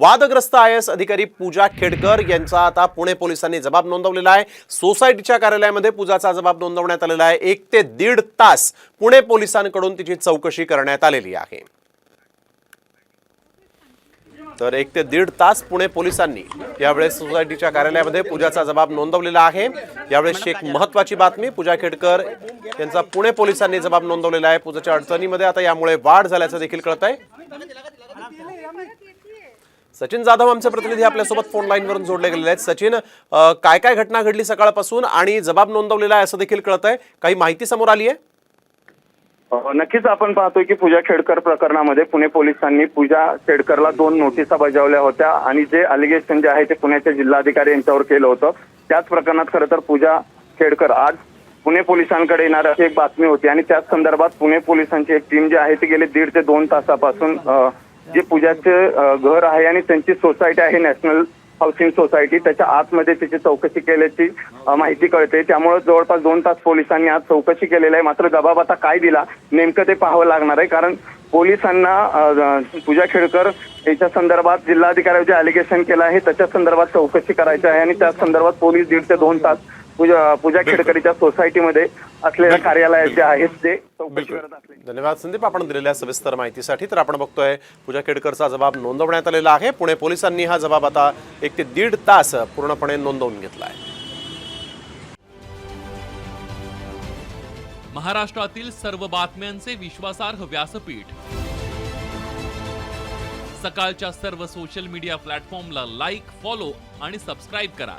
वादग्रस्त I S अधिकारी पूजा खेडकर यांचा आता पुणे पोलिसांनी जबाब नोंदवलेला आहे. सोसायटीच्या कार्यालयामध्ये पूजाचा जबाब नोंदवण्यात आलेला आहे. एक ते दीड तास पुणे पोलिसांकडून तिची चौकशी करण्यात आलेली आहे. तर एक ते दीड तास पुणे पोलिसांनी यावेळेस सोसायटीच्या कार्यालयामध्ये पूजाचा जबाब नोंदवलेला आहे. यावेळेस एक महत्वाची बातमी पूजा खेडकर यांचा पुणे पोलिसांनी जबाब नोंदवलेला आहे. पूजाच्या अडचणीमध्ये आता यामुळे वाढ झाल्याचं देखील कळत आहे सचिन जाधव आमचे प्रतिनिधी आपल्यासोबत फोन लाईनवरून जोडले गेलेले आहेत. सचिन अ, काय काय घटना घडली सकाळपासून आणि जबाब नोंदवलेला आहे असं देखील कळत आहे काही माहिती समोर आली आहे? अ, नक्कीच आपण पाहतोय की पूजा खेडकर प्रकरणामध्ये पुणे पोलिसांनी पूजा खेडकरला दोन नोटिसा बजावल्या होत्या आणि जे अलिगेशन जे आहे ते पुण्याच्या जिल्हाधिकारी यांच्यावर केलं होतं. त्याच प्रकरणात खरं तर पूजा खेडकर आज पुणे पोलिसांकडे येणार अशी एक बातमी होती आणि त्याच संदर्भात पुणे पोलिसांची एक टीम जी आहे ती गेली दीड ते दोन तासापासून अ, जे पूजाचे घर आहे आणि त्यांची सोसायटी आहे नॅशनल हाऊसिंग सोसायटी. त्याच्या आतमध्ये त्याची चौकशी केल्याची माहिती कळते. त्यामुळे जवळपास दोन तास पोलिसांनी आज चौकशी केलेली आहे. मात्र जबाब आता काय दिला नेमकं ते पाहावं लागणार आहे. कारण पोलिसांना पूजा खेडकर याच्या संदर्भात जिल्हाधिकाऱ्यावर जे अलिगेशन केलं आहे त्याच्या संदर्भात चौकशी करायची आहे. आणि त्या संदर्भात पोलीस दीड ते दोन तास पूजा पूजा खेडकरीच्या सोसायटीमध्ये असलेल्या कार्यालयात जे आहेत ते चौकशी करत असले. धन्यवाद संदीप. आपण दिलेल्या सविस्तर माहितीसाठी तर आपण बघतोय पूजा खेडकरचा जबाब नोंदवण्यात आलेला आहे. पुणे पोलिसांनी हा जबाब आता एक ते दीड तास पूर्णपणे नोंदवून घेतला आहे महाराष्ट्रातील सर्व बातम्यांचे विश्वासार्ह व्यासपीठ. सकाळच्या सर्व सोशल मीडिया प्लॅटफॉर्मला लाईक फॉलो आणि सबस्क्राईब करा.